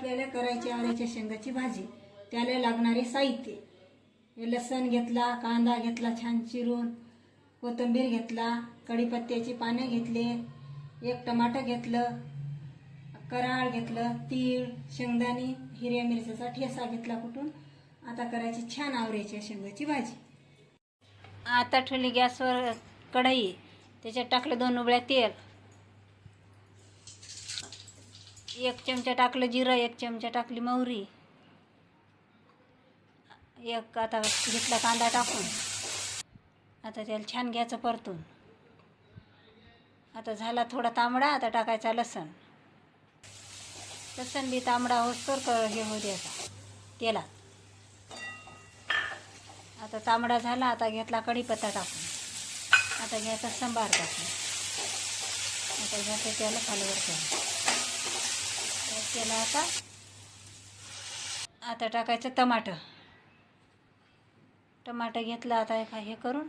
आपल्याला करायची आवळ्याच्या शेंगाची भाजी त्याला लागणारे साहित्य. हे लसण घेतला कांदा घेतला छान चिरून कोथिंबीर घेतला कढीपत्त्याची पाने घेतले एक टमाटर घेतलं कराळ घेतलं तीळ शेंगदाणे हिरव्या मिरच्याचा ठेसा घेतला कुठून? आता करायची छान आवळ्याच्या शेंगाची भाजी. आता ठेवली गॅसवर कढई त्याच्यात टाकलं दोन उबळ्या तेल. एक चमचा टाकलं जिरं एक चमचा टाकली मोहरी एक आता घेतला कांदा टाकून. आता त्याला छान घ्यायचं परतून. आता झाला थोडा तांबडा आता टाकायचा लसण. लसण बी तांबडा होतोर क हे होऊ द्यायचा तेलात. आता तांबडा झाला आता घेतला कढीपत्ता टाकून. आता घ्यायचा सांबार टाकून. आता घ्यायचं त्याला खालवर करून. त्याला आता. आता टाकायचं टमाटर टमाटर घेतलं आता एक हे करून.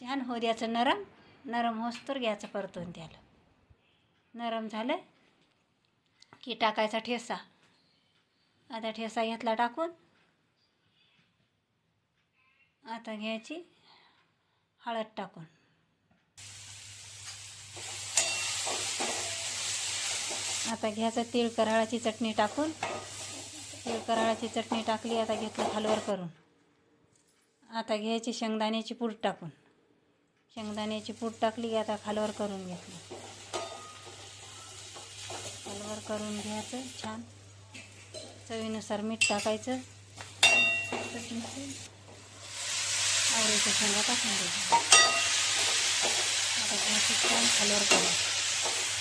छान हो द्यायचं नरम. नरम होस तर घ्यायचं परतून त्याला. नरम झालं की टाकायचा ठेसा. आता ठेसा घेतला टाकून. आता घ्यायची हळद टाकून. आता घ्यायचं तीळ कराळाची चटणी टाकून. तीळ कराळाची चटणी टाकली आता घेतलं हलवर करून. आता घ्यायची शेंगदाण्याची पूड टाकून. शेंगदाण्याची पूड टाकली आता खालवर करून घेतली. खालवर करून घ्यायचं छान. चवीनुसार मीठ टाकायचं. चटणीचं आवडीचं शेंगा टाकून द्यायचं आता घ्यायचं छान हलवर करून.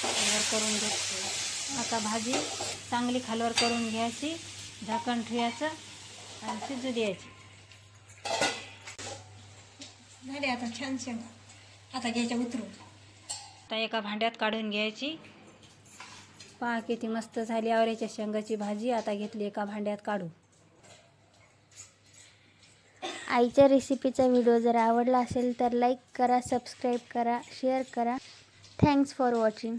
हलवर करून घेतलं. आता भाजी चांगली खालवर करून घ्यायची झाकण ठेवायचं आणि शिजू द्यायची. झाले आता छान शेंगा आता घ्यायच्या उतरून. आता एका भांड्यात काढून घ्यायची. पहा किती मस्त झाली आवऱ्याच्या शेंगाची भाजी. आता घेतली एका भांड्यात काढू आईच्या रेसिपीचा व्हिडिओ जर आवडला असेल तर लाईक करा सबस्क्राईब करा शेअर करा. Thanks for watching